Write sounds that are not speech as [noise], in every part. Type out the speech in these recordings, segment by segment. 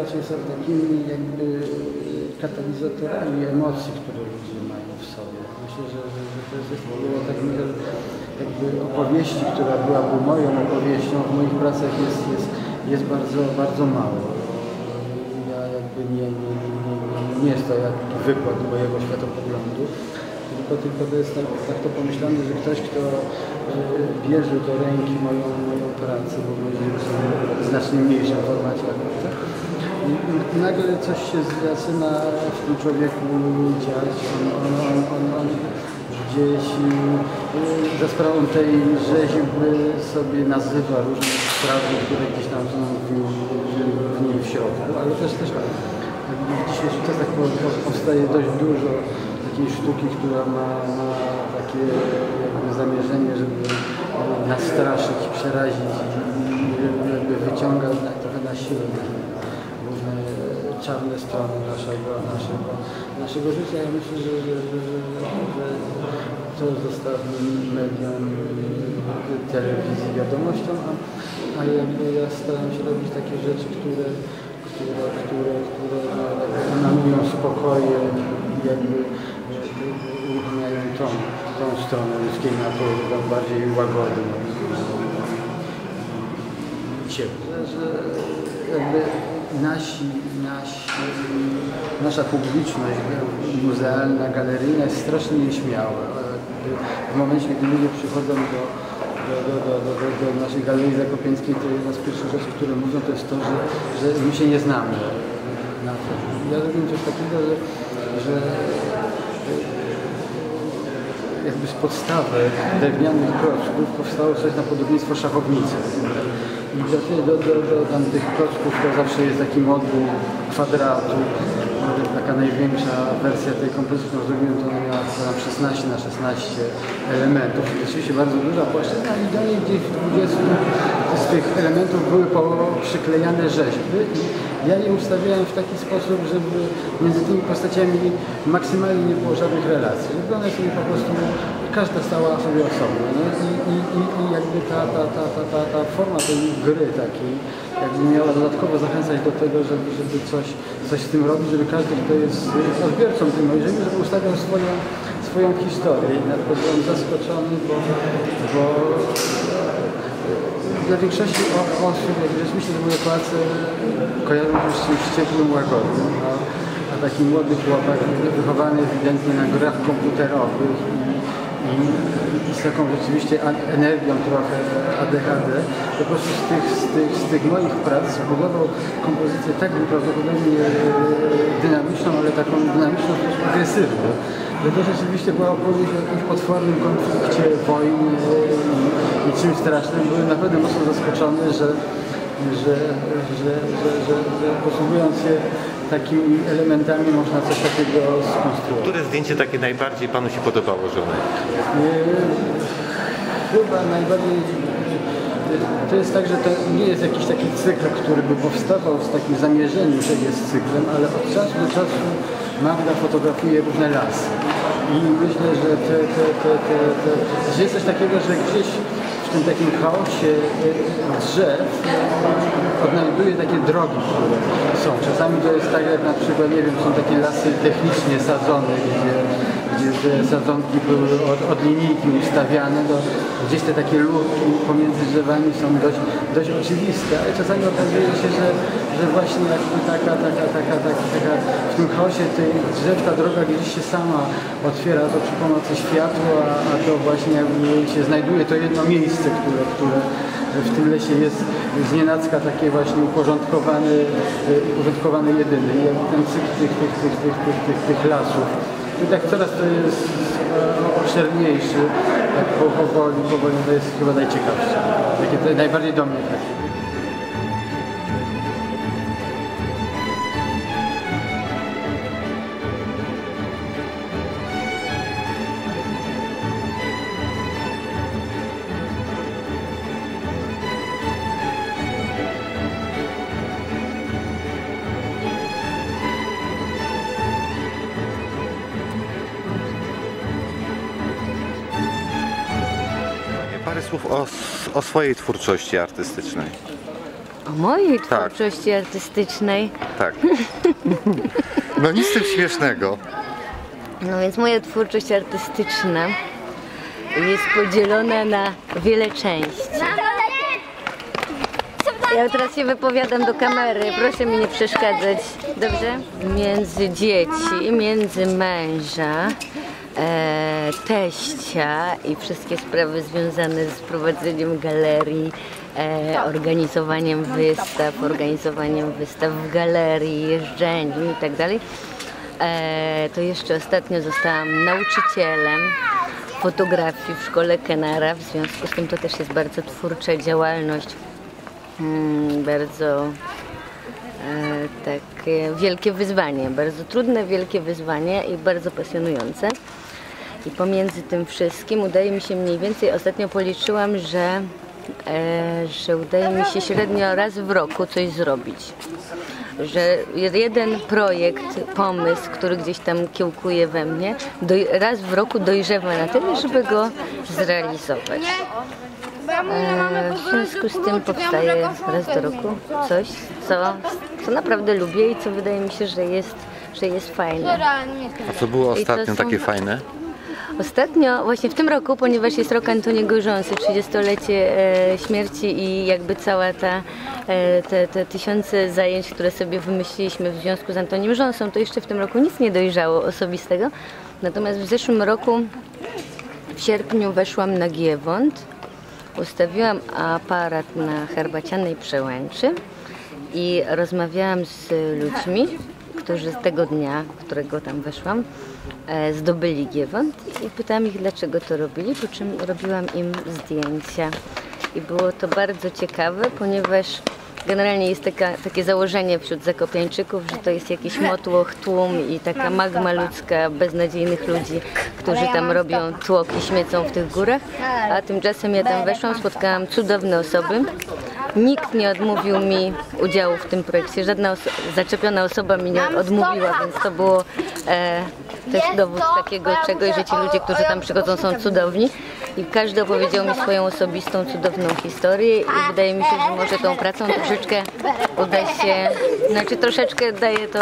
raczej są takimi jakby katalizatorami emocji, które ludzie mają w sobie. Myślę, że, że, że to jest było tak jakby opowieści, która byłaby moją opowieścią w moich pracach jest, jest, jest bardzo, bardzo mało. Ja jakby nie, nie, nie, nie, nie jest to jakiś wykład mojego światopoglądu, tylko, tylko to jest tak, tak to pomyślane, że ktoś, kto e, bierze do ręki moją, moją pracę, bo są w znacznie mniejszym formacie i i nagle coś się zaczyna w tym człowieku dziać. On, on, on, on, on gdzieś y, za sprawą tej rzeźby sobie nazywa różne sprawy, które gdzieś tam są w nim, w, nim w środku, ale też też jakby w dzisiejszych czasach po- po- powstaje dość dużo takiej sztuki, która ma, ma takie jakby zamierzenie, żeby nastraszyć, przerazić i jakby wyciąga trochę na siłę różne czarne strony naszego, naszego, naszego życia. Ja myślę, że, że, że, że, to zostawi mediom telewizji wiadomością, a, a jakby ja staram się robić takie rzeczy, które, które, które, które spokojem i jakby tą, tą stronę ludzkiej natury, tą bardziej łagodną ciepło. Że jakby nasi, nasi, nasza publiczność muzealna, galeryjna jest strasznie nieśmiała. W momencie, gdy ludzie przychodzą do, do, do, do, do, do, do naszej galerii zakopiańskiej, to jedna z pierwszych rzeczy, które mówią, to jest to, że, że my się nie znamy na to. Ja robię coś takiego, że, że jakby z podstawy drewnianych klocków powstało coś na podobieństwo szachownicy. I do, do, do, do tych klocków to zawsze jest taki moduł kwadratu. Taka największa wersja tej kompozycji, którą zrobiłem, to ona miała tam 16 na 16 elementów. Rzeczywiście bardzo duża płaszczyzna i dalej gdzieś w 20 z tych elementów były przyklejane rzeźby ja je ustawiałem w taki sposób, żeby między tymi postaciami maksymalnie nie było żadnych relacji. Żeby one sobie po prostu, każda stała sobie osobno. I, i, i, I jakby ta, ta, ta, ta, ta, ta forma tej gry takiej, jakby miała dodatkowo zachęcać do tego, żeby, żeby coś, coś z tym robić, żeby każdy, kto jest odbiorcą tej mojej żeby ustawiał swoją, swoją historię. I na przykład byłem zaskoczony, bo, bo dla większości osób, rzeczywiście te moje prace kojarzą się z ciepłym, łagodnym, a, a taki młody chłopak wychowany ewidentnie na grach komputerowych z taką rzeczywiście energią trochę ADHD, po prostu z tych, z tych, z tych moich prac zbudował kompozycję tak prawdopodobnie e, dynamiczną, ale taką dynamiczną w sposób. Że to rzeczywiście była opowieść o jakimś potwornym konflikcie, wojnie i, i czymś strasznym. Byłem naprawdę mocno zaskoczony, że, że, że, że, że, że posługując się takimi elementami można coś takiego skonstruować. Które zdjęcie takie najbardziej panu się podobało żony? Chyba najbardziej to jest tak, że to nie jest jakiś taki cykl, który by powstawał z takim zamierzeniem, że jest cyklem, ale od czasu do czasu Magda fotografuje różne lasy. I myślę, że te, te, te, te, te, że jest coś takiego, że gdzieś w tym takim chaosie y, drzew odnajduje takie drogi, które są. Czasami to jest tak, jak na przykład, nie wiem, są takie lasy technicznie sadzone, gdzie, gdzie te sadzonki były od, od linijki ustawiane, to gdzieś te takie lurki pomiędzy drzewami są dość, dość oczywiste, ale czasami okazuje się, że, że właśnie jakby taka, taka, taka, taka, taka w tym chaosie tej drzew ta droga gdzieś się sama otwiera, to przy pomocy światła, a to właśnie jakby się znajduje to jedno miejsce, które, które w tym lesie jest znienacka takie właśnie uporządkowane, uporządkowane jedyny. I ten cykl tych, tych, tych, tych, tych, tych, tych lasów. I tak coraz to jest e, obszerniejszy, tak po- powoli, powoli to jest chyba najciekawsze. Takie najbardziej do mnie takie. Słów o, o swojej twórczości artystycznej. O mojej Tak. twórczości artystycznej. Tak. [laughs] No nic z tym śmiesznego. No więc moja twórczość artystyczna jest podzielona na wiele części. Ja teraz się wypowiadam do kamery, proszę mi nie przeszkadzać, dobrze? Między dzieci, między męża, e, teścia i wszystkie sprawy związane z prowadzeniem galerii, e, organizowaniem wystaw, organizowaniem wystaw w galerii, jeżdżeniem i tak. E, to jeszcze ostatnio zostałam nauczycielem fotografii w szkole Kenara, w związku z tym to też jest bardzo twórcza działalność, mm, bardzo e, takie wielkie wyzwanie, bardzo trudne, wielkie wyzwanie i bardzo pasjonujące. I pomiędzy tym wszystkim udaje mi się mniej więcej, ostatnio policzyłam, że, e, że udaje mi się średnio raz w roku coś zrobić. Że jeden projekt, pomysł, który gdzieś tam kiełkuje we mnie, doj, raz w roku dojrzewa na tyle, żeby go zrealizować. E, w związku z tym powstaje raz do roku coś, co, co naprawdę lubię i co wydaje mi się, że jest, że jest fajne. A co było ostatnio takie fajne? Ostatnio, właśnie w tym roku, ponieważ jest rok Antoniego Rząsy, 30-lecie e, śmierci i jakby cała ta, e, te, te tysiące zajęć, które sobie wymyśliliśmy w związku z Antoniem Rząsą, to jeszcze w tym roku nic nie dojrzało osobistego. Natomiast w zeszłym roku, w sierpniu weszłam na Giewont, ustawiłam aparat na herbacianej przełęczy i rozmawiałam z ludźmi, którzy z tego dnia, którego tam weszłam, zdobyli Giewont i pytałam ich, dlaczego to robili, po czym robiłam im zdjęcia. I było to bardzo ciekawe, ponieważ generalnie jest taka, takie założenie wśród zakopiańczyków, że to jest jakiś motłoch, tłum i taka magma ludzka beznadziejnych ludzi, którzy tam robią tłok i śmiecą w tych górach. A tymczasem ja tam weszłam, spotkałam cudowne osoby. Nikt nie odmówił mi udziału w tym projekcie, żadna oso- zaczepiona osoba mi nie odmówiła, więc to było e, też dowód takiego czegoś, że ci ludzie, którzy tam przychodzą są cudowni i każdy opowiedział mi swoją osobistą, cudowną historię i wydaje mi się, że może tą pracą troszeczkę uda się, znaczy troszeczkę daje to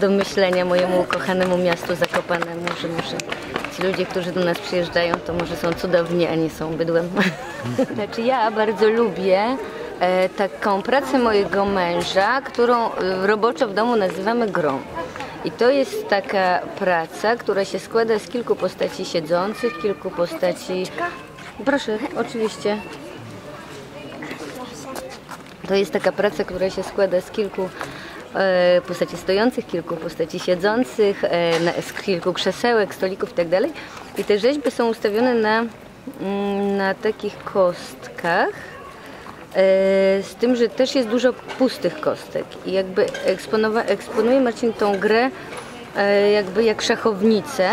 do myślenia mojemu ukochanemu miastu Zakopanemu, że może ci ludzie, którzy do nas przyjeżdżają, to może są cudowni, a nie są bydłem. [laughs] Znaczy ja bardzo lubię e, taką pracę mojego męża, którą e, roboczo w domu nazywamy grą. I to jest taka praca, która się składa z kilku postaci siedzących, kilku postaci... Proszę, oczywiście. To jest taka praca, która się składa z kilku e, postaci stojących, kilku postaci siedzących, e, z kilku krzesełek, stolików itd. I te rzeźby są ustawione na, mm, na takich kostkach. E, Z tym, że też jest dużo pustych kostek i jakby eksponuje Marcin tą grę e, jakby jak szachownicę,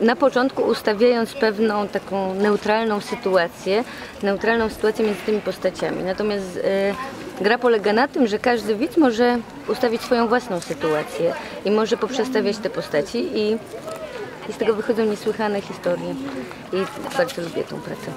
na początku ustawiając pewną taką neutralną sytuację, neutralną sytuację między tymi postaciami. Natomiast e, gra polega na tym, że każdy widz może ustawić swoją własną sytuację i może poprzestawiać te postaci i, i z tego wychodzą niesłychane historie. I bardzo lubię tą pracę.